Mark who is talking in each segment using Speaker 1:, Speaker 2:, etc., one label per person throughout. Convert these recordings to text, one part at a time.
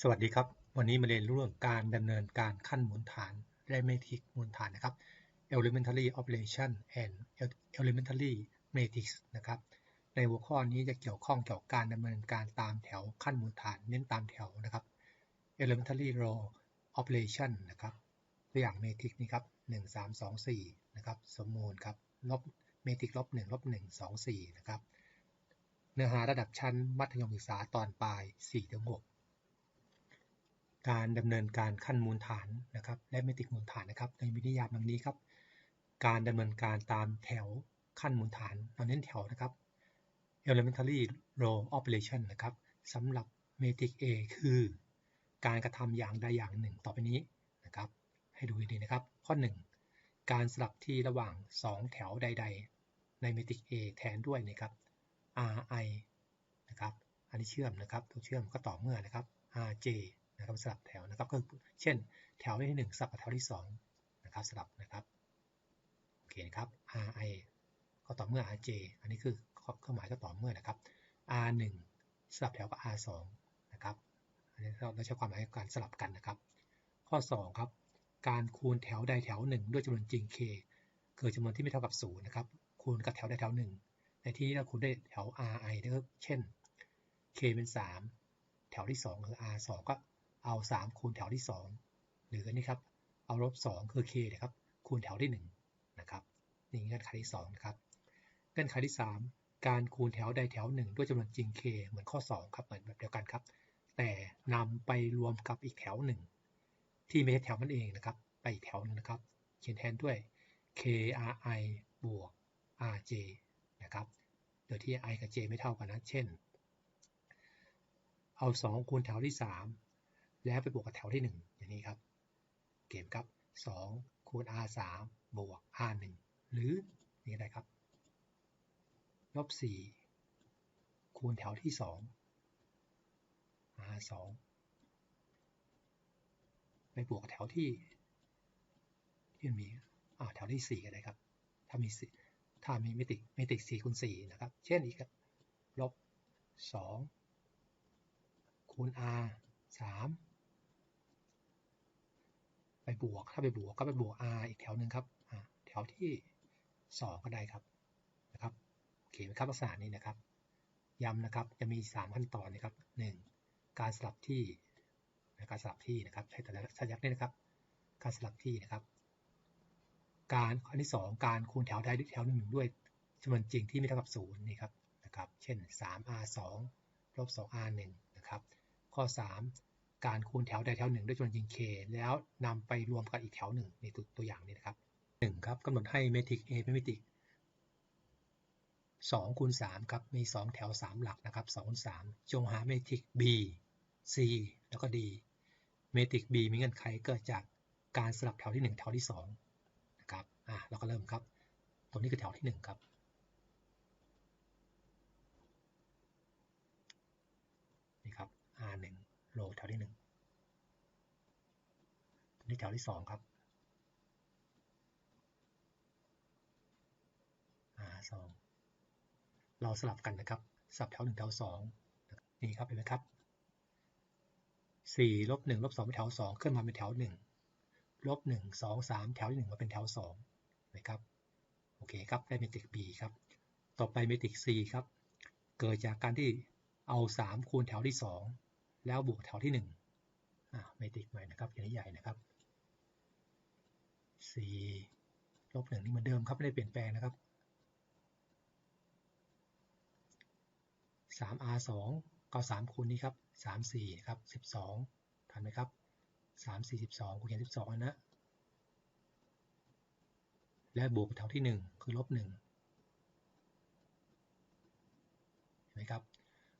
Speaker 1: สวัสดีครับ วันนี้มาเรียนเรื่องการดำเนินการขั้นมูลฐานและเมทริกมูลฐานนะครับ elementary operation and elementary matrix นะครับ ในหัวข้อนี้จะเกี่ยวข้องเกี่ยวกับการดำเนินการตามแถวขั้นมูลฐานเน้นตามแถวนะครับ elementary row operation นะครับตัวอย่างเมทริกนี้ครับ1 3 2 4นะครับสมมูลครับลบเมทริกลบ1ลบ1 2 4นะครับเนื้อหาระดับชั้นมัธยมศึกษาตอนปลาย4-6 การดำเนินการขั้นมูลฐานนะครับ และเมตริกมูลฐานนะครับในวินิยามดังนี้ครับ การดำเนินการตามแถวขั้นมูลฐานเราเน้นแถวนะครับ elementary row operation นะครับสำหรับเมตริก A คือ การกระทำอย่างใดอย่างหนึ่งต่อไปนี้นะครับ ให้ดูดีนะครับ ข้อ 1 การสลับที่ระหว่าง 2 แถวใด ๆ ในเมตริก A แทนด้วยนะครับ ri นะครับ อันนี้เชื่อมนะครับ ตัวเชื่อมก็ต่อเมื่อนะครับ rj นะครับสลับแถวนะครับก็เช่น แถวที่ 1 สลับกับแถวที่ 2 นะครับสลับนะครับโอเคนะครับ ri ก็ต่อเมื่อ rj อันนี้คือเครื่องหมายก็ต่อเมื่อนะครับ r1 สลับแถวกับ r2 นะครับอันนี้เราใช้ความหมายการสลับกันนะครับ ข้อ 2 ครับ การคูณแถวใดแถว1ด้วยจำนวนจริง k เกิดจำนวนที่ไม่เท่ากับ0นะครับคูณกับแถวใดแถว1ในที่นี้เราคูณด้วยแถว ri นะครับเช่น k เป็น 3 แถวที่ 2 คือ r 2 ก็ เอา3คูณแถวที่ 2 หรืออันนี้ครับ เอาลบ2คือ k นะครับ คูณแถวที่1นะครับนี่เงื่อนไขที่2นะครับ เงื่อนไขที่ 3 การคูณแถวใดแถว1ด้วยจำนวนจริง k เหมือนข้อ2ครับเหมือนแบบเดียวกันครับ แต่นำไปรวมกับอีกแถวหนึ่งที่ไม่ใช่แถวมันเองนะครับ ไปอีกแถวนึงนะครับ เขียนแทนด้วย kri บวก rj นะครับโดยที่ i กับ j ไม่เท่ากันนะ เช่น เอา 2 คูณแถวที่ 3 แล้วไปบวกกับแถวที่ 1 อย่างนี้ครับ เกมครับ 2 คูณ r 3บวก r 1หรือนี่ได้ครับลบ4คูณแถวที่ 2 r 2ไปบวกกับแถวที่ ที่มีอ่าแถวที่ 4 ก็ได้ครับ ถ้ามีถ้ามีมิติมิติ4คูณ4นะครับ เช่นอีกครับลบ2คูณ r 3 ไปบวก ถ้าไปบวกก็ไปบวก r อีกแถวหนึ่งครับแถวที่ 2 ก็ได้ครับนะครับโอเคไหมครับลักษณะนี้นะครับย้ำนะครับจะมี 3 ขั้นตอนนะครับ 1. การสลับที่การสลับที่นะครับใช้แต่ละสัญลักษณ์นี่นะครับ การสลับที่นะครับ การอันที่ 2 การคูณแถวใดด้วยแถวหนึ่งด้วยจำนวนจริงที่ไม่เท่ากับ0นี่ครับนะครับ เช่น 3r 2ลบ 2r 1นะครับ ข้อ 3 การคูณแถวใดแถวหนึ่งด้วยจำนวนจริง k แล้วนำไปรวมกันอีกแถวหนึ่งในตัวตัวอย่างนี้นะครับ1ครับกำหนดให้เมทริก A เป็นเมทริก2คูณ3ครับมี 2 แถว 3 หลักนะครับ2คูณ3จงหาเมทริก B C แล้วก็ D เมทริก B มีเงื่อนไขเกิดจากการสลับแถวที่ 1 แถวที่2นะครับอะเราก็เริ่มครับ ตรงนี้คือแถวที่ 1 ครับ นี่ครับ R1 โลแถวที่1ตรงนี้แถวที่2ครับ R2 เราสลับกันนะครับสลับแถว1แถว2นี่ครับเห็นไหมครับ4ลบ1ลบ2เป็นแถว2ขึ้นมาเป็นแถว1ลบ1 2 3แถวที่1มาเป็นแถว2นะครับโอเคครับได้เมตริก B ครับ ต่อไปเมตริก C ครับ เกิดจากการที่เอา 3 คูณแถวที่ 2 แล้วบวกแถวที่ 1อ่าเมตริกใหม่นะครับอย่างนี้ใหญ่นะครับ 4 ลบ1นี่เหมือนเดิมครับไม่ได้เปลี่ยนแปลงนะครับ 3r 2ก็3คูณนี้ครับ3 4ครับ12ทันไหมครับ 3 4 12คูณกัน12 นะ และบวกแถวที่ 1 คือลบ1เห็นไหมครับ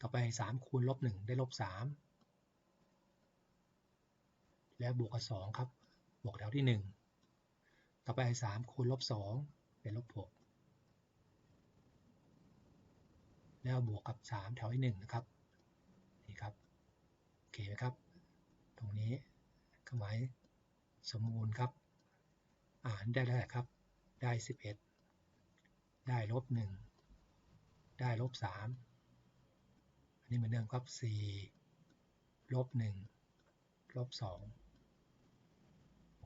Speaker 1: ต่อไป 3 คูณลบ1ได้ลบ3 และบวกกับ 2 ครับ บวกแถวที่ 1 ต่อไป3คูณลบ 2 เป็นลบ 6 แล้วบวกกับ 3 แถวที่ 1 นะครับ นี่ครับ โอเคไหมครับ ตรงนี้ก็หมายสมมูลครับ อ่านได้แล้วครับ ได้ 11 ได้ลบ 1 ได้ลบ 3 อันนี้เหมือนเดิมครับ 4 ลบ 1ลบสอง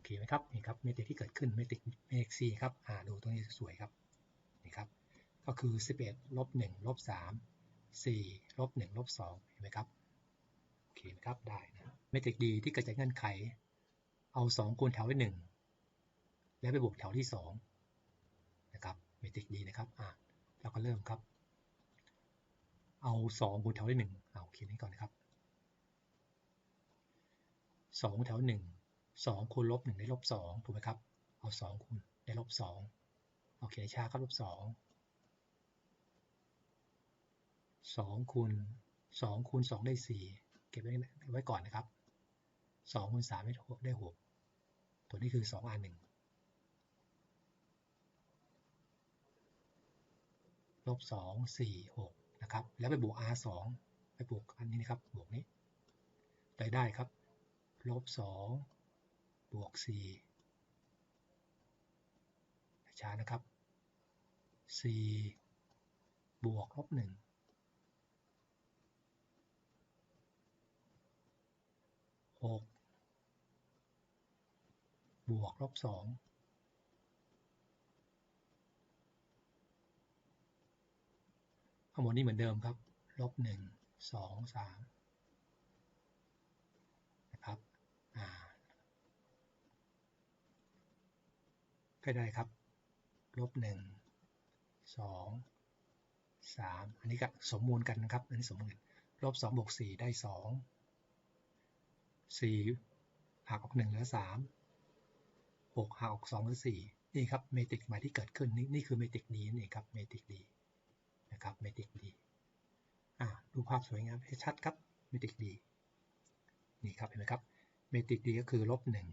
Speaker 1: เคไหมครับนี่ครับเมตริกที่เกิดขึ้นเมตริกเมตริก C ครับอ่าดูตรงนี้สวยครับนี่ครับก็คือ 11ลบ1ลบ3 4ลบ1ลบ2เห็นไหมครับโอเคไหมครับได้นะเมตริก D ที่เกิดจากเงื่อนไข เอา 2 คูณแถวที่ 1 แล้วไปบวกแถวที่ 2 นะครับเมตริก D นะครับอ่าเราก็เริ่มครับ เอา 2 คูณแถวที่1เอาเขียนนี้ก่อนนะครับสองแถวห นึ่งสองคูณลบหนึ่งได้ลบสองถูกไหมครับ เอาสองคูณได้ลบสองโอเคชาครับลบสองสองคูณสองคูณสองได้สี่เก็บไว้ไว้ก่อนนะครับสองคูณสามได้หกได้หกตัวนี้คือสองอันหนึ่งลบสองสี่หกนะครับ แล้วไปบวก r สองไปบวกอันนี้นะครับ บวกนี้ได้ได้ครับ ลบสอง บวกสี่ช้านะครับสี่บวกลบหนึ่งหกบวกลบสองข้างบนนี้เหมือนเดิมครับ ลบหนึ่งสองสาม ก็ได้ครับ ลบหนึ่งสองสามอันนี้ก็สมมูลกันนะครับ อันนี้สมมูลลบสองบวกสี่ได้สองสี่หักออกหนึ่งเหลือสามหกหักออกสองเหลือสี่นี่ครับเมตริกใหม่ที่เกิดขึ้นนี่นี่คือเมตริกดีนี่ครับเมตริกดีนะครับเมตริกดีอ่าดูภาพสวยงามให้ชัดครับเมตริกดีนี่ครับเห็นไหมครับเมตริกดีก็คือลบหนึ่ง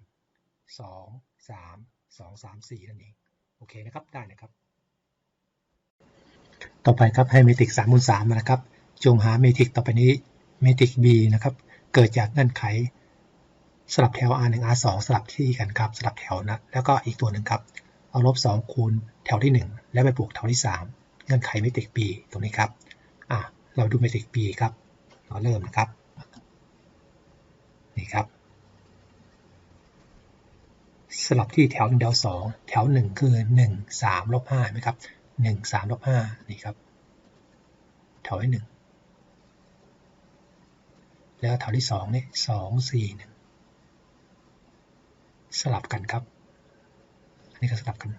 Speaker 1: สองสาม สองสามสี่นั่นเอง โอเคนะครับ ได้นะครับ ต่อไปครับให้เมตริกสามคูณสามนะครับ จงหาเมตริกต่อไปนี้เมตริก b นะครับ เกิดจากเงื่อนไขสลับแถว r 1 r 2สลับที่กันครับ สลับแถวนะ แล้วก็อีกตัวหนึ่งครับ เอาลบ2คูณแถวที่ 1 แล้วไปบวกแถวที่ 3 เงื่อนไขเมตริก b ตรงนี้ครับ อะ เราดูเมตริก b ครับ เราเริ่มนะครับ นี่ครับ สลับที่แถว1แถว2 แถว 1 คือ 1 3ลบ5ไหมครับ 1 3ลบ5นี่ครับ แถวที่1แล้วแถวที่2นี่2 4 1 สลับกันครับ อันนี้ก็สลับกัน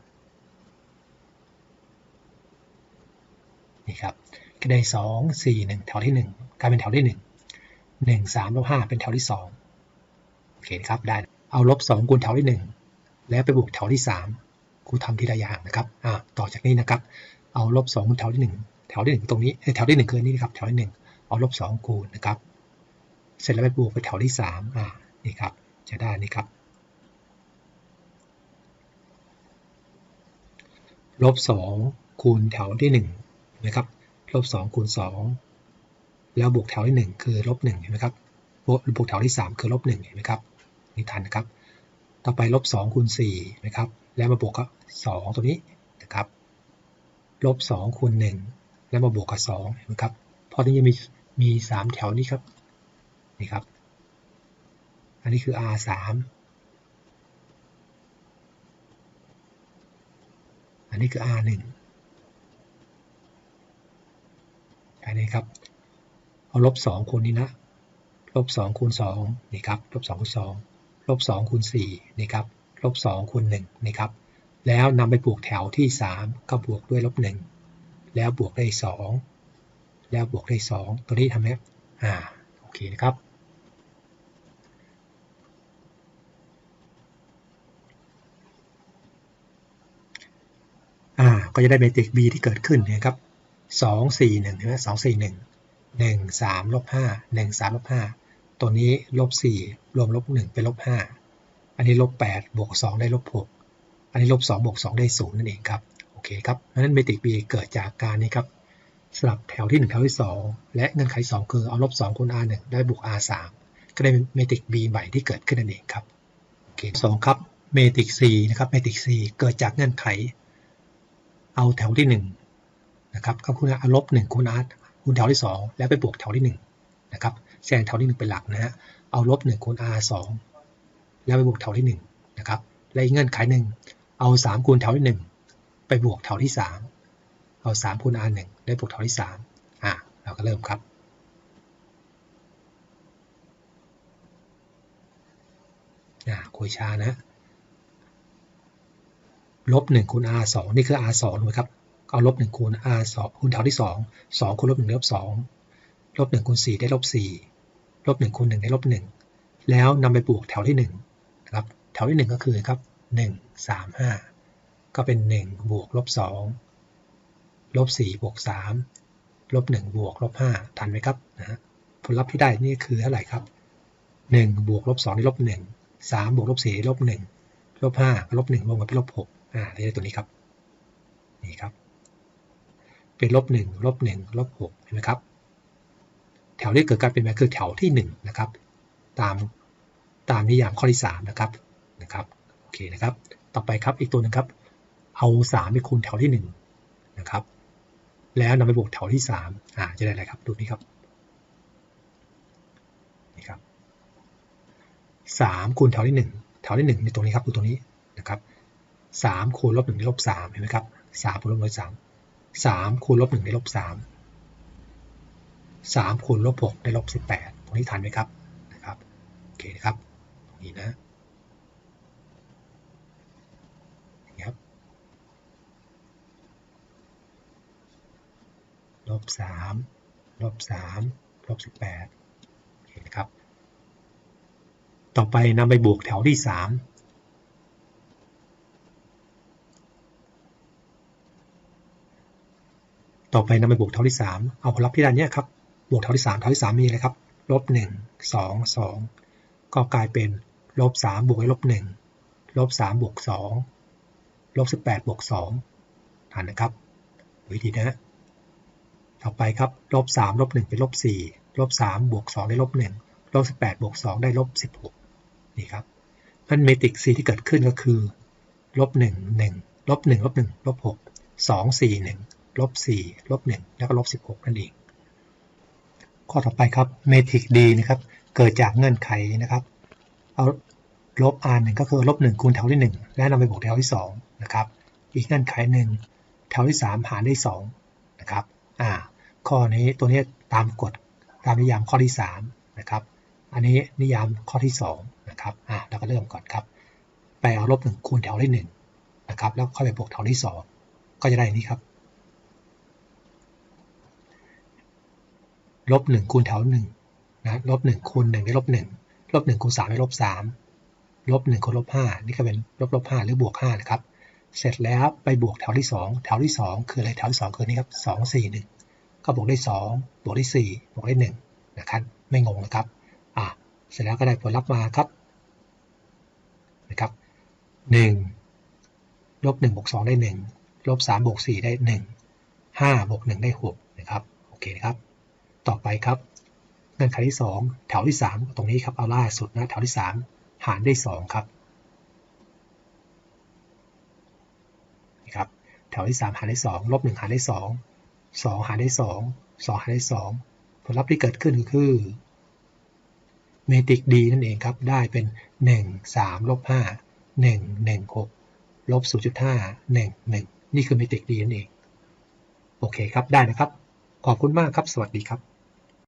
Speaker 1: นี่ครับก็ได้ 2 4 1 แถวที่ 1 กลายเป็นแถวที่ 1 1 3ลบ5เป็นแถวที่ 2 โอเคครับได้เอาลบ2คูณแถวที่1 แล้วไปบวกแถวที่ 3 ครูทำทีละอย่างนะครับอ่าต่อจากนี้นะครับ เอาลบ2คูณแถวที่ 1 แถวที่ 1 ตรงนี้แถวที่ 1 คือนี่นะครับแถวที่ 1 เอาลบ2คูณนะครับ เสร็จแล้วไปบวกไปแถวที่3อ่านี่ครับจะได้นี่ครับลบ2คูณแถวที่1นะครับลบ2คูณ2แล้วบวกแถวที่ 1 คือลบ1เห็นไหมครับบวกบวกแถวที่ 3 คือลบ1เห็นไหมครับนี่ทันนะครับ ต่อไปลบ2คูณ4นะครับ แล้วมาบวกกับ 2 ตัวนี้นะครับ ลบ2คูณ1แล้วมาบวกกับ2เห็นไหมครับ พอที่จะมีมี 3 แถวนี้ครับ นี่ครับ อันนี้คือ r 3อันนี้คือ r 1อันนี้ครับ เอาลบ2คูณนี้นะ ลบ2คูณ2นี่ครับ ลบ2คูณ2 ลบ2คูณ4นี่ครับลบ2คูณ1นี่ครับแล้วนำไปบวกแถวที่ 3 ก็บวกด้วยลบ1แล้วบวกได้ 2 แล้วบวกได้ 2 ตัวนี้ทำไหมอ่าโอเคนะครับอ่าก็จะได้เมตริก B ที่เกิดขึ้นนะครับ2 4 1ใช่ไหม2 4 1 1 3ลบ5 1 3ลบ5 ตัวนี้ลบ4รวมลบ1เป็นลบ5อันนี้ลบ8บวก2ได้ลบ6อันนี้ลบ2บวก2ได้0นั่นเองครับโอเคครับเพราะนั้นเมตริก B เกิดจากการนี้ครับสลับแถวที่ 1 แถวที่ 2 และเงื่อนไข 2 คือเอาลบ2คูณ r 1ได้บวก r 3ก็ได้เมตริก B ใหม่ที่เกิดขึ้นนั่นเองครับโอเคสองครับเมตริก C นะครับเมตริก C เกิดจากเงื่อนไข เอาแถวที่1นะครับก็คือเอาลบ1คูณ r คูณแถวที่ 2 แล้วไปบวกแถวที่1นะครับ แซงแถวที่ 1 เป็นหลักนะฮะ เอาลบ1คูณ r 2แล้วไปบวกแถวที่ 1 นะครับ และอีกเงื่อนไขหนึ่งเอา 3 คูณแถวที่ 1 ไปบวกแถวที่ 3 เอา 3 คูณ r 1ได้บวกแถวที่ 3 อะ เราก็เริ่มครับอ่าคุยช้านะลบ1คูณ r 2นี่คือ r 2นะครับ เอาลบ1คูณ r 2คูณแถวที่ 2 2คูณลบ1ได้ลบ2ลบ1คูณ4ได้ลบ4 ลบ1คูณ1ได้ลบ1แล้วนำไปบวกแถวที่1นะครับแถวที่1ก็คือครับ1 3 5ก็เป็น1บวกลบ2ลบ4บวก3ลบ1บวกลบ5ทันไหมครับนะผลลัพธ์ที่ได้นี่คือเท่าไหร่ครับ1บวกลบ2ได้ลบ1 3บวกลบ4ได้ลบ1ลบ5ลบ1รวมกันเป็นลบ6อ่าได้ตัวนี้ครับนี่ครับ เป็นลบ1ลบ1ลบ6เห็นไหมครับ แถวที่เกิดการเปลี่ยนแปลงคือแถวที่1นะครับตามตามนิยามข้อที่3นะครับนะครับโอเคนะครับ ต่อไปครับอีกตัวนึงครับ เอา3ไปคูณแถวที่1นะครับแล้วนำไปบวกแถวที่3อ่าจะได้อะไรครับดูนี่ครับนี่ครับ3คูณแถวที่ 1 แถวที่1ในตรงนี้ครับดูตรงนี้นะครับ3คูณลบ1ได้ลบ3เห็นไหมครับ3คูณลบ1ได้3 3คูณลบ1ได้ลบ3 3คูณลบ6ได้ลบ18ตรงนี้ทันไหมครับนะครับโอเคนะครับนี่นะนี่ครับลบ3ลบ3ลบ18โอเคนะครับต่อไปนำไปบวกแถวที่ 3ต่อไปนำไปบวกเท่าที่ 3 เอาผลลัพธ์ที่ได้นี้ครับ บวกเท่าที่3เท่าที่3มีอะไรครับลบ1 2 2ก็กลายเป็นลบ3บวกด้วยลบ1ลบ3บวก2ลบ18บวก2ทันนะครับวิธีนะต่อไปครับลบ3ลบ1เป็นลบ4ลบ3บวก2ได้ลบ1ลบ18บวก2ได้ลบ16นี่ครับมันเมตริก C ที่เกิดขึ้นก็คือลบ1 1ลบ1ลบ1ลบ6 2 4 1ลบ4ลบ1แล้วก็ลบ16นั่นเอง ข้อต่อไปครับเมทริกดีนะครับ เกิดจากเงื่อนไขนะครับ เอาลบ r 1ก็คือลบ1คูณแถวที่ 1 และนำไปบวกแถวที่2นะครับ อีกเงื่อนไขหนึ่งแถวที่ 3 หารได้2นะครับ อ่า ข้อนี้ตัวนี้ตามกฎตามนิยามข้อที่3นะครับอันนี้นิยามข้อที่2นะครับ อ่าเราก็เริ่มก่อนครับไปเอาลบ1คูณแถวที่1นะครับ แล้วค่อยไปบวกแถวที่ 2 ก็จะได้นี้ครับ ลบหนึ่งคูณแถวหนึ่งนะลบหนึ่งคูณหนึ่งได้ลบหนึ่งลบหนึ่งคูณสามได้ลบสามลบหนึ่งคูณลบห้านี่ก็เป็นลบลบห้าหรือบวกห้านะครับ เสร็จแล้วไปบวกแถวที่สองแถวที่สองคืออะไรแถวที่สองคือนี่ครับสองสี่หนึ่งก็บวกได้สองบวกได้สี่บวกได้หนึ่งนะครับไม่งงนะครับอะเสร็จแล้วก็ได้ผลลัพธ์มาครับนะครับหนึ่งลบหนึ่งบวกสองได้หนึ่งลบสามบวกสี่ได้หนึ่งห้าบวกหนึ่งได้หกนะครับ โอเคนะครับ ต่อไปครับเงื่อนไขที่ 2 แถวที่ 3 ตรงนี้ครับเอาล่าสุดนะแถวที่ 3 หารได้2ครับนี่ครับแถวที่ 3 หารได้2ลบ1หารได้2 2 หารได้2 2 หารได้2ผลลัพธ์ที่เกิดขึ้นคือเมตริกดีนั่นเองครับ ได้เป็น 1 3ลบ5 1 1 6ลบ0.5 1 1 นี่คือเมตริกดีนั่นเอง โอเคครับ ได้นะครับ ขอบคุณมากครับ สวัสดีครับ